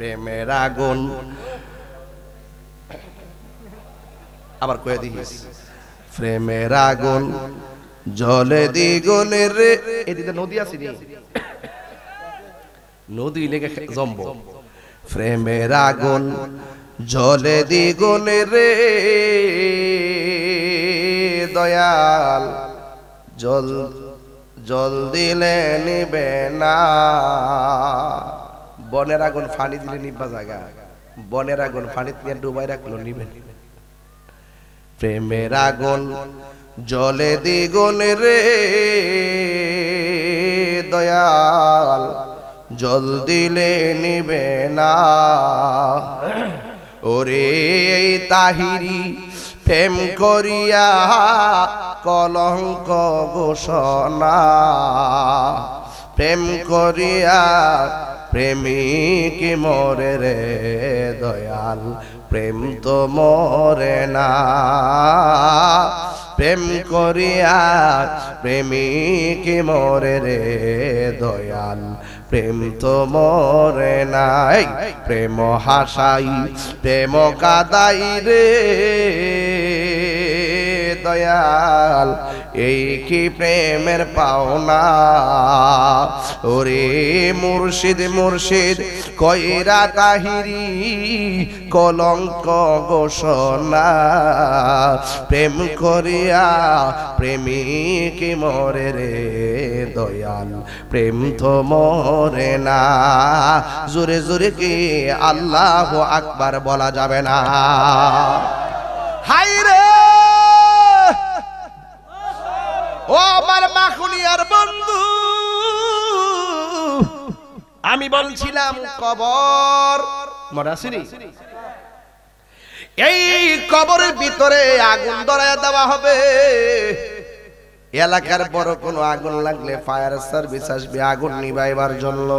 প্রেমের আগুন। আবার কয়ে দিস, প্রেমের আগুন জলে দ্বিগুণের রে। এদিকে নদী আছে নদী লেগে জম্ব। প্রেমের আগুন জলে দ্বিগুণের রে। দয়াল, জল জল দিলে নিবে না। বনের আগুন ফানি দিলে নিবা জায়গা বনের আগুন ফানি দিয়ে ডুবাই রাখল নিবে। প্রেমের আগুন জলে দ্বিগুণ রে, দয়াল জল দিলে নিবে না। ওরে তাহিরি প্রেম করিয়া কলঙ্ক ঘোষণা। প্রেম করিয়া প্রেমিক মরে রে দয়াল, প্রেম তো মরে না। প্রেম করিয়া প্রেমিক মরে রে দয়াল, প্রেম তো মরে নাই। প্রেম হাসাই, প্রেম কাদাই রে দয়াল। এই কি প্রেমের পাওনা? ওরে মুর্শিদ মুর্শিদ, কইরা তাহিরি কলঙ্ক ঘোষণা। প্রেম করিয়া প্রেমিক মরে রে দয়াল, প্রেম তো মরে না। জোরে জোরে কি আল্লাহ আকবার বলা যাবে না? হাই রে ও আমার মাখুনিয়ার বন্ধু। আমি বলছিলাম, কবর। মরাসিনি এই কবরের ভিতরে আগুন ধরায় দেওয়া হবে। এলাকার বড় কোনো আগুন লাগলে ফায়ার সার্ভিস আসবে, আগুন নিভাইবার জন্য।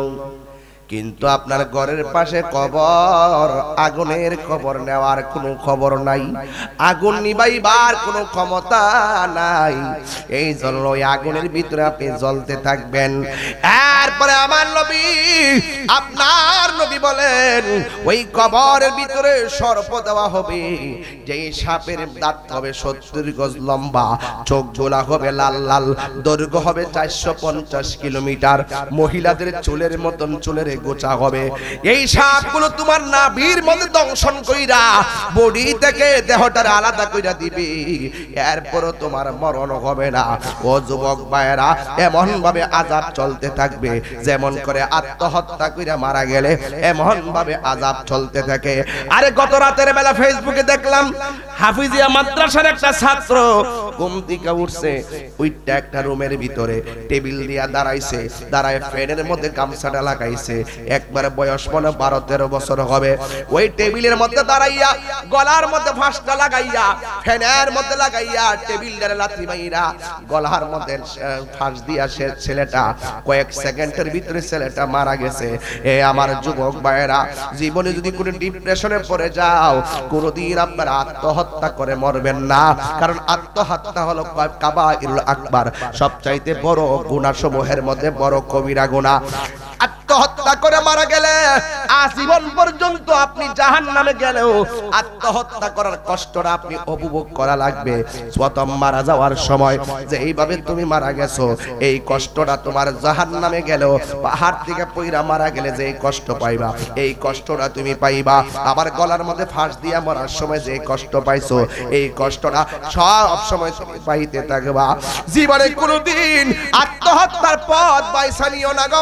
কিন্তু আপনার ঘরের পাশে কবর, আগুনের খবর নেওয়ার কোনো খবর নাই। আগুন নিবাইবার কোনো ক্ষমতা নাই। এই জন্য আগুনের ভিতরে আপনি জ্বলতে থাকবেন। এরপরে আমার নবী, আপনার নবী বলেন, ওই কবরের ভিতরে সর্প দেওয়া হবে। যেই সাপের দাঁত হবে সত্তর গজ লম্বা, চোখ গোলা হবে লাল লাল, দৈর্ঘ্য হবে চারশো পঞ্চাশ কিলোমিটার। মহিলাদের চুলের মতন চুলের গোচা হবে। এই সাপগুলো তোমার নাভির মধ্যে দংশন কইরা বডি থেকে দেহটার আলাদা কইরা দিবে। এরপরও তোমার মরণ হবে না। ও যুবক ভাইয়েরা এমন ভাবে আজাব চলতে থাকবে। যেমন করে আত্মহত্যা করে মারা গেলে এমন ভাবে আজাব চলতে থাকে। আরে গত রাতের বেলা ফেসবুকে দেখলাম হাফিজিয়া মাদ্রাসার একটা ছাত্র ঘুম থেকে উঠছে, ওইটা একটা রুমের ভিতরে। টেবিল দিয়া দাঁড়াইছে, দাঁড়ায় ফ্যানের মধ্যে গামছাটা লাগাইছে। একবারে বয়স মনে বারো, তেরো বছর হবে। ওই টেবিলের মধ্যে দাঁড়াইয়া, গলার মধ্যে ফাঁসটা লাগাইয়া, ফ্যানের মধ্যে লাগাইয়া টেবিলটারে লাথি মাইরা গলার মধ্যে ফাঁস দিয়া সে ছেলেটা, কয়েক সেকেন্ডের ভিতরে ছেলেটা মারা গেছে। এ আমার যুবক ভাইয়েরা, জীবনে যদি কোনো ডিপ্রেশনে পড়ে যাও, কোনোদিন আপনার আত্মহত্যা করে মরবেন না। কারণ আত্মহত্যা হলো কাবা আকবার। সবচাইতে বড় গুণাসমূহের মধ্যে বড় কবিরা গুণা। আত্মহত্যা করে মারা গেলে আজীবন পর্যন্ত আপনি জাহান নামে গেলেও আত্মহত্যা করার কষ্টটা আপনি উপভোগ করা লাগবে। প্রথম মারা যাওয়ার সময় যে এইভাবে তুমি মারা গেছো, এই কষ্টটা তোমার জাহান নামে গেলেও পাহাড় থেকে পইরা মারা গেলে যে কষ্ট পাইবা, এই কষ্টটা তুমি পাইবা। আবার গলার মধ্যে ফাঁস দিয়া মরার সময় যে কষ্ট পাইছো, এই কষ্টটা সব সময় তুমি পাইতে থাকবা। জীবনে কোনোদিন আত্মহত্যার পথ বাইসা নিও না গো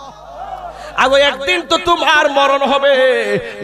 আগো, একদিন তো তোমার মরণ হবে।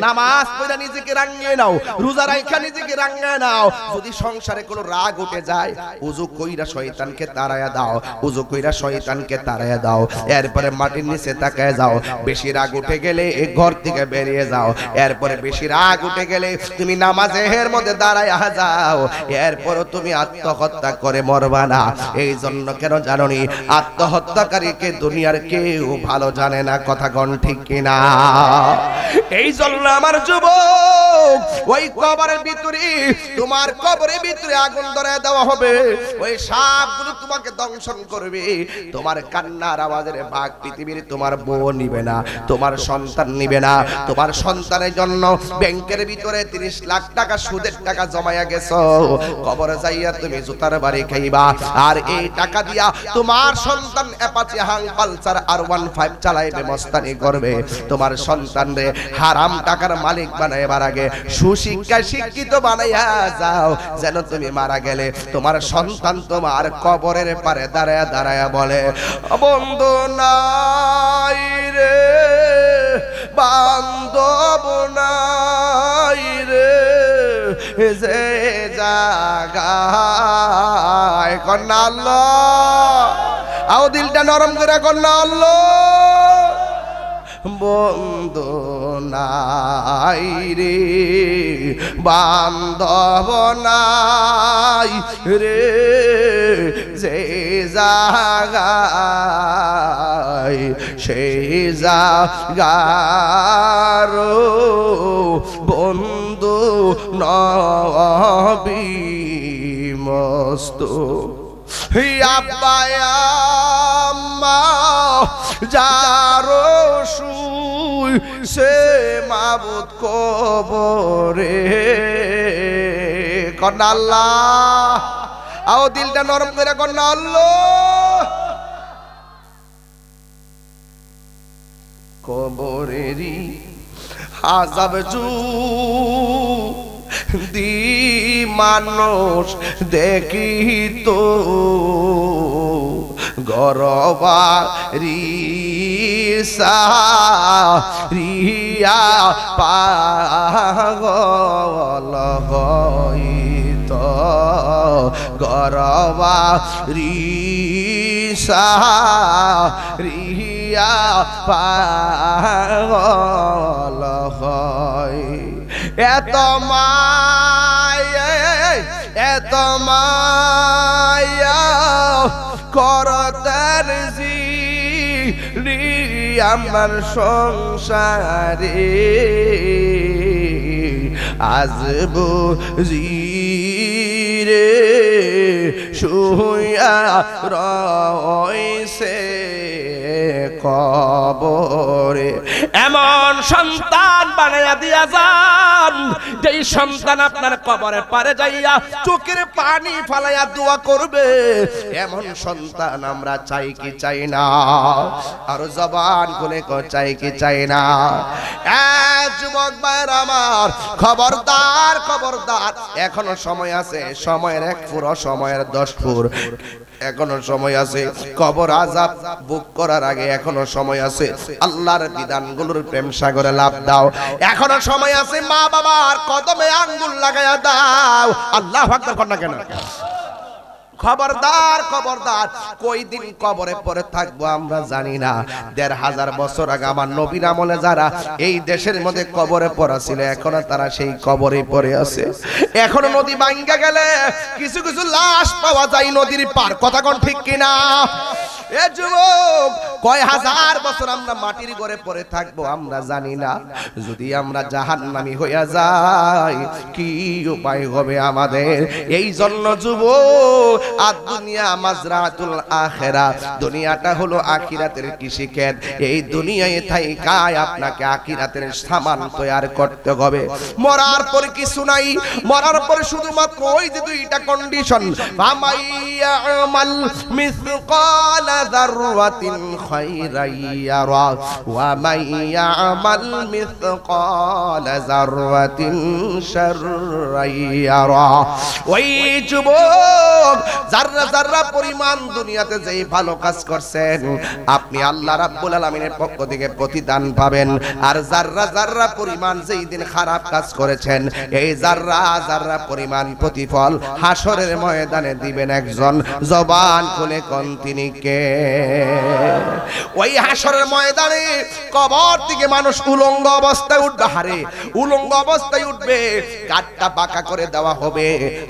নামাজ পড়া নিজেকে রাঙ্গিয়ে নাও, রোজা রাইখা নিজেকে রাঙ্গায় নাও। যদি সংসারে কোনো রাগ উঠে যায়, উজু কইরা শয়তানকে তাড়ায়া দাও, উজু কইরা শয়তানকে তাড়ায়া দাও। এরপরে মাটির নিচে তাকায় যাও। বেশি রাগ উঠে গেলে এই ঘর থেকে বেরিয়ে যাও। এরপরে বেশি রাগ উঠে গেলে তুমি নামাজের মধ্যে দাঁড়ায়া যাও। এরপরও তুমি আত্মহত্যা করে মরবা না। এই জন্য কেন জাননি? আত্মহত্যাকারীকে দুনিয়ার কেউ ভালো জানে না। কথা গণ ঠিক কিনা? এই জন্য আমার যুবক, ওই কবরের ভিতরে, তোমার কবরের ভিতরে আগুন ধরায় দেওয়া হবে। ওই সাপগুলো তোমাকে দংশন করবে। তোমার কান্নার আওয়াজের ভাগ পৃথিবীর তোমার বউ নিবে না, তোমার সন্তান নিবে না। তোমার সন্তানের জন্য ব্যাংকের ভিতরে তিরিশ লাখ টাকা, সুদের টাকা জমায়া গেছো। কবরে যাইয়া তুমি জুতার বাড়ি খাইবা। আর এই টাকা দিয়া তোমার সন্তান অ্যাপাচি হাং পালসার আর ওয়ান ফাইভ চালাইবে, মস্তানি করবে, তোমার সন্তান রে, হারাম টাকার মালিক বানাইবার আগে। সুশিক্ষায় শিক্ষিত বানাইয়া যাও, যেন তুমি মারা গেলে। তোমার সন্তান তোমার কবরের পারে দাঁড়ায়, দাঁড়ায়া বলে, বন্ধু নাই রে, বান্ধব নাই রে, যে জাগায় কন্যা আল্লাহ। আও দিলটা নরম করে কন্যা আল্লাহ। বন্ধু নাই রে বান্ধব নাই রে যে জাগায় সেই জাগার বন্ধু নবী মস্ত। আব্বায়াম্মা যারো শুই সে মাবুদ কবরে। কন্যা আল্লাহ, আও দিলটা নরম করে কন্যা আল্লাহ। কবরেরই আজাব জু দি মানুষ দেখি তো গরবা রিসা রিয়া পাগল হইত। গরবা রিসা রিয়া পাগল এত মায়া এত মায়া করতেন জি আমার সংসারে। আজ বুঝিরে শুয়া রয়েছে। কবরে। এমন সন্তান বানাইয়া দিয়া যান, যেই সন্তান আপনার কবরে পারে যাইয়া চোখের পানি ফালাইয়া দোয়া করবে। এমন সন্তান আমরা চাই কি চাই না? আর জবান খুলে চাই কি চাই না? যুবক ভাইয়ের আমার খবরদার খবরদার। এখনও সময় আছে, সময়ের এক পুরো সময়ের দশ ফুর। এখনও সময় আছে, কবর আজাব বুক করার আগে এখনও সময় আছে। আল্লাহর বিধানগুলোর প্রেম সাগরে লাভ দাও। এখনও সময় আছে, মা বাবার কদমে আঙ্গুল লাগাইয়া দাও। আল্লাহ আকবার কর না কেন? খবরদার খবরদার। কই দিন কবরে পরে থাকব আমরা জানি না। দেড় হাজার বছর আগে আমার নবীন আমলে যারা এই দেশের মধ্যে কবরে পড়া ছিল, এখনও তারা সেই কবরে পড়ে আছে। এখনও নদী ভাঙ্গা গেলে কিছু কিছু লাশ পাওয়া যায় নদীর পার। কথা কোন ঠিক কিনা? এ কয় হাজার বছর আমরা মাটির থাকব আমরা জানি না। যদি আমরা হইয়া যাই, কি উপায় হবে আমাদের? এই জন্য আর দুনিয়া মাজরাতুল আখেরা, দুনিয়াটা হলো আখিরাতের এই দুনিয়ায় আপনাকে আখিরাতের সামান তৈরি করতে হবে। মরার পর কিছু নাই, মরার পরে শুধুমাত্র ওই যে দুইটা কন্ডিশন ফামাইয়া আমাল মিসকাল যাররাতিন খাইরাইয়ারা ওয়া মাইয়া আমাল মিসকাল যাররাতিন শাররাইয়ারা ওই যুবক যাররা যাররা পরিমাণ দুনিয়াতে যেই ভালো কাজ করছেন, আপনি আল্লাহ রাব্বুল আলামিনের পক্ষ থেকে প্রতিদান পাবেন। আর যাররা যাররা পরিমাণ যেই দিন খারাপ কাজ করেছেন, এই যাররা যাররা পরিমাণ প্রতিফল হাসরের ময়দানে দিবেন একজন জবান খুলে কোন তিনি কে? ওই হাসরের ময়দানে কবর থেকে মানুষ উলঙ্গ অবস্থায় উঠবে, হারে, উলঙ্গ অবস্থায় উঠবে। কাঠটা পাকা করে দেওয়া হবে।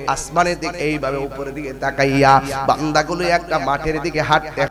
আসমানের দিকে এইভাবে উপরের দিকে তাকাইয়া বান্দাগুলো একটা মাঠের দিকে হাঁটতে